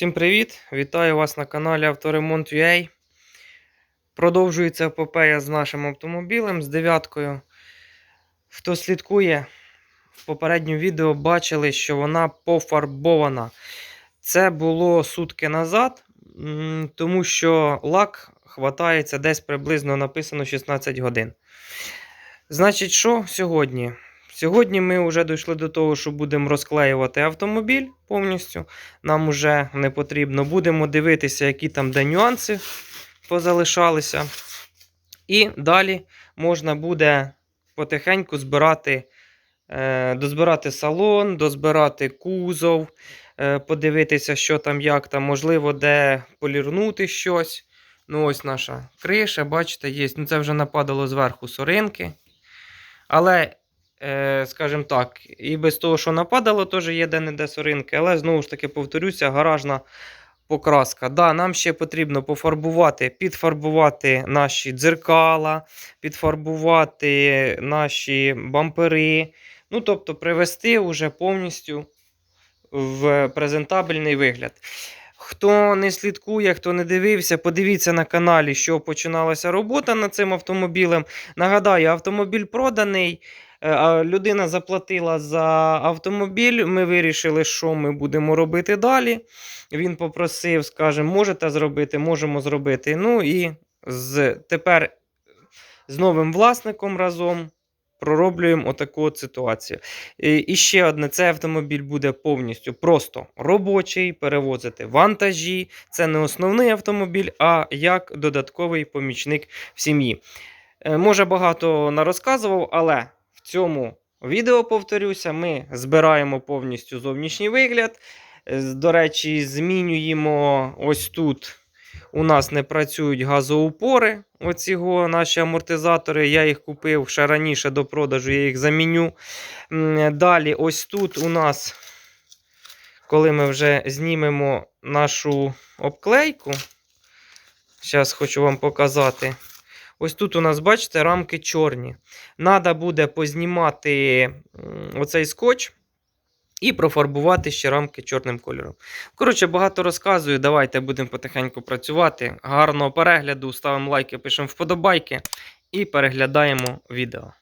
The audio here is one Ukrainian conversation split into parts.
Всім привіт! Вітаю вас на каналі Авторемонт.ua. Продовжується епопея з нашим автомобілем з дев'яткою. Хто слідкує, в попередньому відео бачили, що вона пофарбована. Це було сутки назад, тому що лак хватається десь приблизно написано 16 годин. Значить, що сьогодні? Сьогодні ми вже дійшли до того, що будемо розклеювати автомобіль повністю. Нам вже не потрібно. Будемо дивитися, які там де нюанси позалишалися. І далі можна буде потихеньку збирати, е, дозбирати салон, дозбирати кузов, е, подивитися, що там, як там, можливо, де полірнути щось. Ну, ось наша криша, бачите, є. Ну, це вже нападало зверху соринки. Але скажімо так, і без того, що нападало, теж є де-не-де соринки. Але знову ж таки повторюся, гаражна покраска. Да, нам ще потрібно пофарбувати, підфарбувати наші дзеркала, підфарбувати наші бампери. Ну, тобто, привести вже повністю в презентабельний вигляд. Хто не слідкує, хто не дивився, подивіться на каналі, що починалася робота над цим автомобілем. Нагадаю, автомобіль проданий. Е, Людина заплатила за автомобіль. Ми вирішили, що ми будемо робити далі. Він попросив, скажемо, можете зробити, можемо зробити. Ну і з, тепер з новим власником разом пророблюємо отаку от ситуацію. І, ще одне: цей автомобіль буде повністю просто робочий, перевозити вантажі. Це не основний автомобіль, а як додатковий помічник в сім'ї. Е, Може, багато нарозказував, але цьому відео, повторюся, ми збираємо повністю зовнішній вигляд. До речі, змінюємо ось тут. У нас не працюють газоупори. Оціго наші амортизатори. Я їх купив ще раніше до продажу, я їх заміню. Далі, ось тут у нас, коли ми вже знімемо нашу обклейку, зараз хочу вам показати. Ось тут у нас, бачите, рамки чорні. Надо буде познімати оцей скотч і профарбувати ще рамки чорним кольором. Коротше, багато розказую. Давайте будемо потихеньку працювати. Гарного перегляду, ставимо лайки, пишемо вподобайки і переглядаємо відео.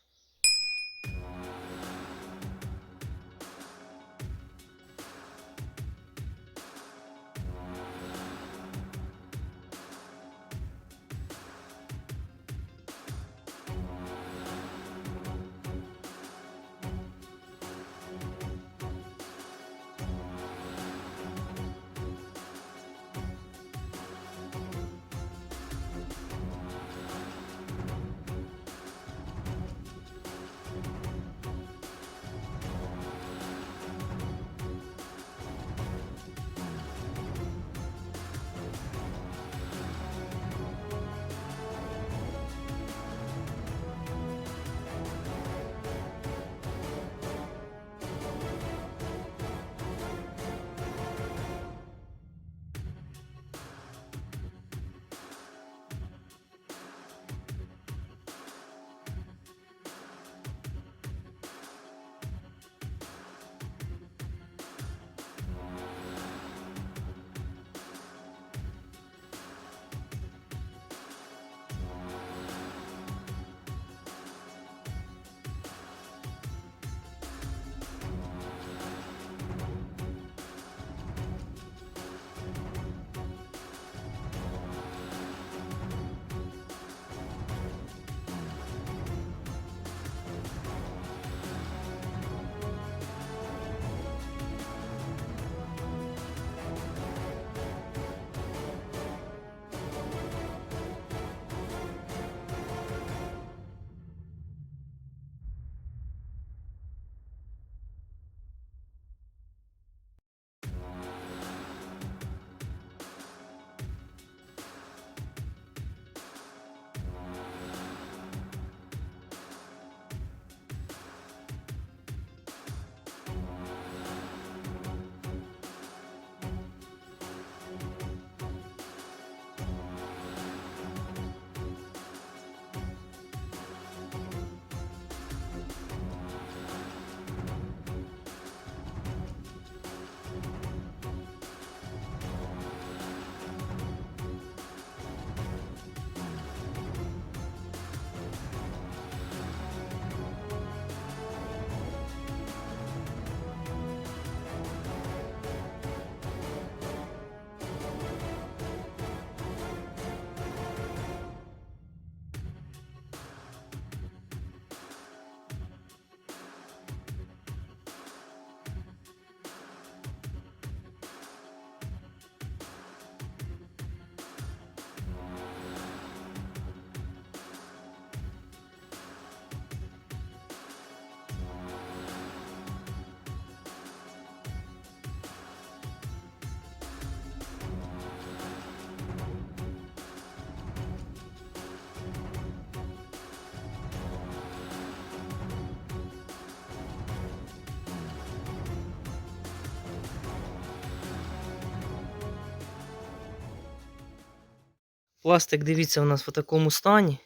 Пластик, дивіться, у нас в такому стані.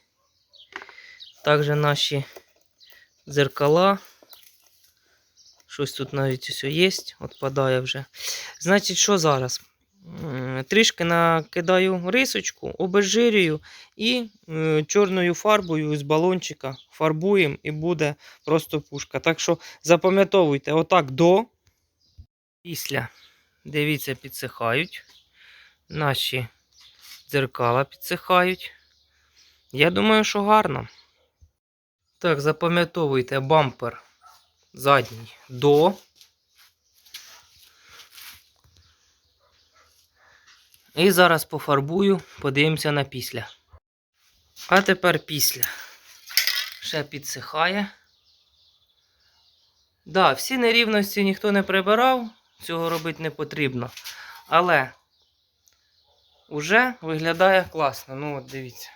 Також наші дзеркала. Щось тут навіть усе є, відпадає вже. Значить, що зараз? Трішки накидаю рисочку, обезжирюю і е, чорною фарбою з балончика фарбуємо і буде просто пушка. Так що запам'ятовуйте, отак до, після, дивіться, підсихають. Наші дзеркала підсихають. Я думаю, що гарно. Так, запам'ятовуйте бампер задній до. І зараз пофарбую, подивимося на після. А тепер після. Ще підсихає. Да, всі нерівності ніхто не прибирав, цього робити не потрібно. Але уже виглядає класно. Ну от дивіться.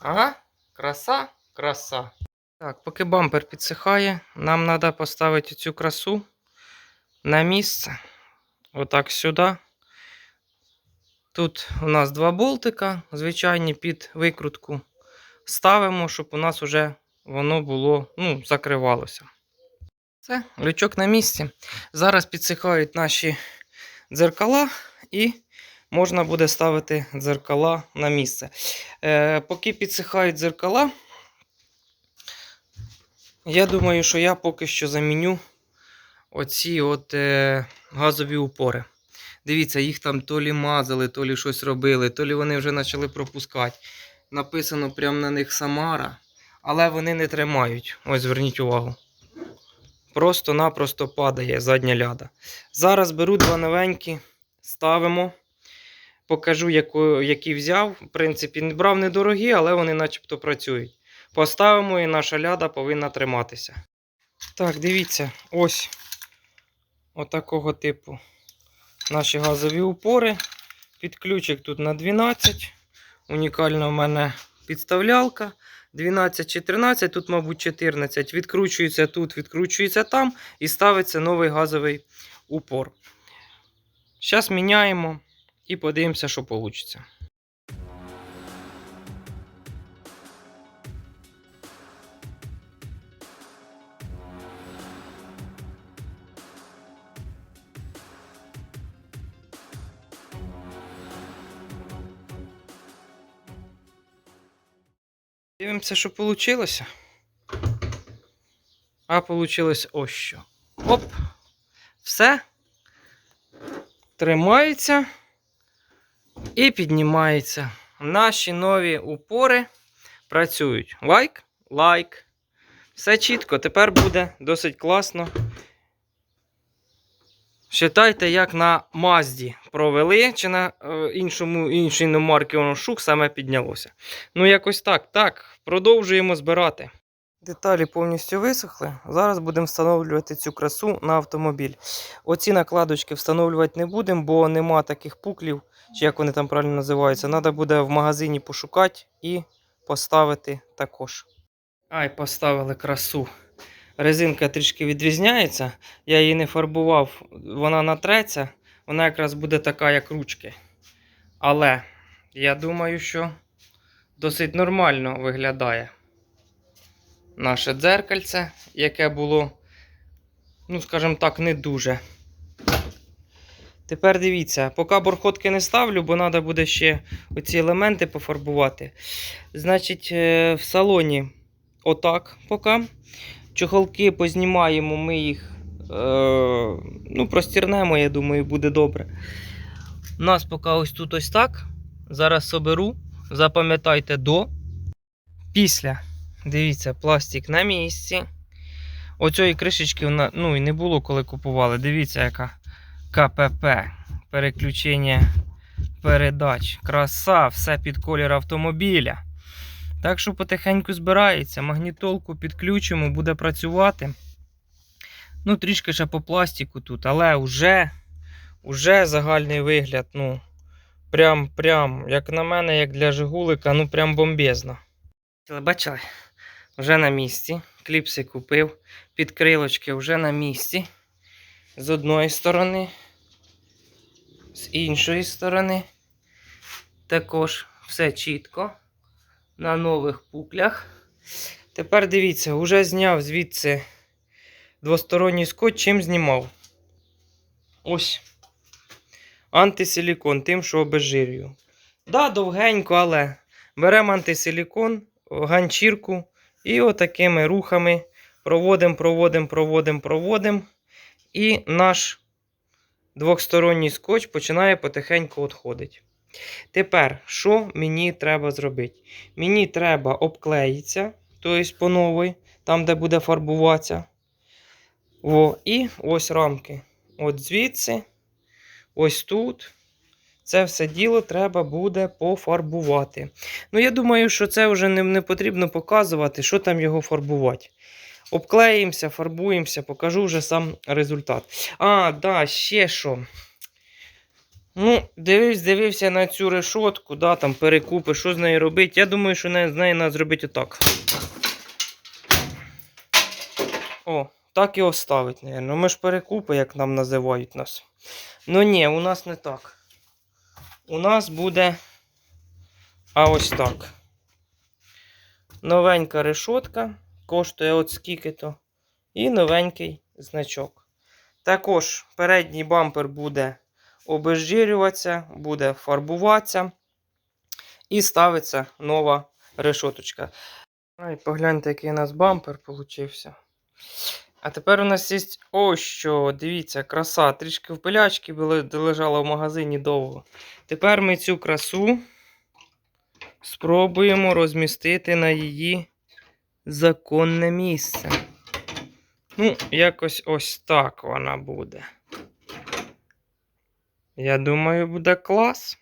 Ага, краса, краса. Так, поки бампер підсихає, нам треба поставити цю красу на місце. Отак сюди. Тут у нас два болтика, звичайні під викрутку. Ставимо, щоб у нас вже воно було, ну, закривалося. Все, лючок на місці. Зараз підсихають наші дзеркала і можна буде ставити дзеркала на місце. Е, поки підсихають дзеркала, я думаю, що я поки що заміню оці от е, газові упори. Дивіться, їх там то лі мазали, то лі щось робили, то лі вони вже почали пропускати. Написано прямо на них Самара, але вони не тримають. Ось зверніть увагу. Просто-напросто падає задня ляда. Зараз беру два новенькі, ставимо. Покажу, яку, які взяв. В принципі, брав недорогі, але вони начебто працюють. Поставимо і наша ляда повинна триматися. Так, дивіться, ось отакого типу наші газові упори. Підключик тут на 12. Унікальна в мене підставлялка. 12 чи 13, тут, мабуть, 14. Відкручується тут, відкручується там і ставиться новий газовий упор. Зараз міняємо і подивимося, що вийде. Дивимося, що вийшло. А вийшло ось що. Оп. Все. Тримається і піднімається. Наші нові упори працюють. Лайк, лайк. Все чітко. Тепер буде досить класно. Считайте, як на Мазді провели, чи на е, іншому, іншій іномарки воно шук саме піднялося. Ну, якось так. Так, продовжуємо збирати. Деталі повністю висохли. Зараз будемо встановлювати цю красу на автомобіль. Оці накладочки встановлювати не будемо, бо нема таких пуклів, чи як вони там правильно називаються. Треба буде в магазині пошукати і поставити також. Ай, поставили красу. Резинка трішки відрізняється. Я її не фарбував, вона натреться. Вона якраз буде така, як ручки. Але я думаю, що досить нормально виглядає наше дзеркальце, яке було, ну, скажімо так, не дуже. Тепер дивіться, поки борходки не ставлю, бо треба буде ще оці елементи пофарбувати. Значить, е, в салоні отак поки. Чохолки познімаємо, ми їх е, ну, простірнемо, я думаю, буде добре. У нас поки ось тут ось так. Зараз соберу. Запам'ятайте до. Після. Дивіться, пластик на місці. Оцієї кришечки ну, і не було, коли купували. Дивіться, яка КПП. Переключення передач. Краса, все під колір автомобіля. Так що потихеньку збирається. Магнітолку підключимо, буде працювати. Ну, трішки ще по пластику тут, але вже, вже загальний вигляд. ну, Прям, прям, як на мене, як для Жигулика, ну прям бомбезно. Бачили? Вже на місці. Кліпси купив. Підкрилочки вже на місці. З одної сторони, з іншої сторони. Також все чітко. На нових пуклях. Тепер дивіться, вже зняв звідси двосторонній скотч, чим знімав. Ось. Антисилікон, тим, що обезжирюю. Да, довгенько, але беремо антисилікон, ганчірку і отакими рухами проводимо, проводимо, проводимо, проводимо. І наш двохсторонній скотч починає потихеньку відходити. Тепер, що мені треба зробити? Мені треба обклеїтися, тобто по новій, там, де буде фарбуватися. О, і ось рамки. От звідси, ось тут. Це все діло треба буде пофарбувати. Ну, я думаю, що це вже не, не потрібно показувати, що там його фарбувати. Обклеїмося, фарбуємося, покажу вже сам результат. А, да, ще що. Ну, дивився, дивився на цю решотку, да, там перекупи, що з нею робити. Я думаю, що з нею треба зробити отак. О, так і оставить, наверное. Ми ж перекупи, як нам називають нас. Ну ні, у нас не так. У нас буде. А ось так. Новенька решотка. Коштує от скільки-то. І новенький значок. Також передній бампер буде обезжирюватися, буде фарбуватися. І ставиться нова решоточка. Ай, погляньте, який у нас бампер получився. А тепер у нас є ось що. Дивіться, краса. Трішки в пилячки лежала в магазині довго. Тепер ми цю красу спробуємо розмістити на її законне місце. Ну, якось ось так вона буде. Я думаю, буде клас.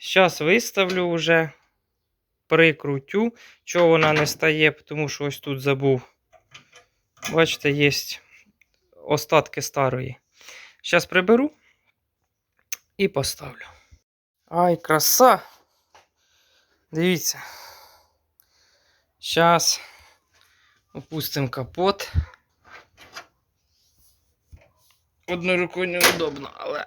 Зараз виставлю вже, прикрутю. Чого вона не стає, тому що ось тут забув. Бачите, є остатки старої. Зараз приберу і поставлю. Ай, краса! Дивіться. Зараз опустимо капот. Одною рукою неудобно, але.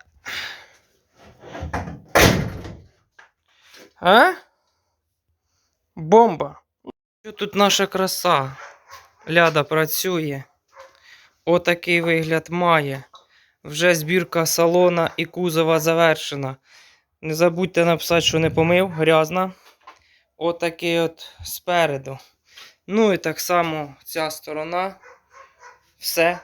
А? Бомба. Що тут наша краса? Ляда працює. Отакий вигляд має. Вже збірка салона і кузова завершена. Не забудьте написати, що не помив, грязна. Отакий от спереду. Ну і так само ця сторона. Все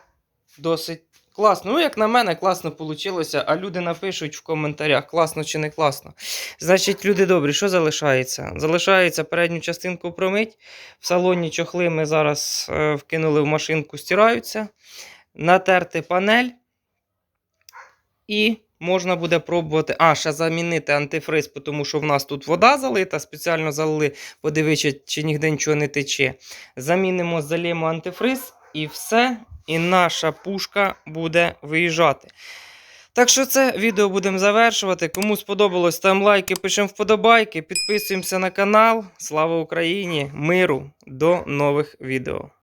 досить класно. Ну, як на мене, класно вийшло. А люди напишуть в коментарях, класно чи не класно. Значить, люди добрі, що залишається? Залишається передню частинку промить. В салоні чохли ми зараз е, вкинули в машинку, стираються. Натерти панель. І можна буде пробувати. А, ще замінити антифриз, тому що в нас тут вода залита, спеціально залили, подивитися, чи ніде нічого не тече. Замінимо, залємо антифриз і все. І наша пушка буде виїжджати. Так що це відео будемо завершувати. Кому сподобалось, там лайки, пишемо вподобайки, підписуємося на канал. Слава Україні! Миру! До нових відео!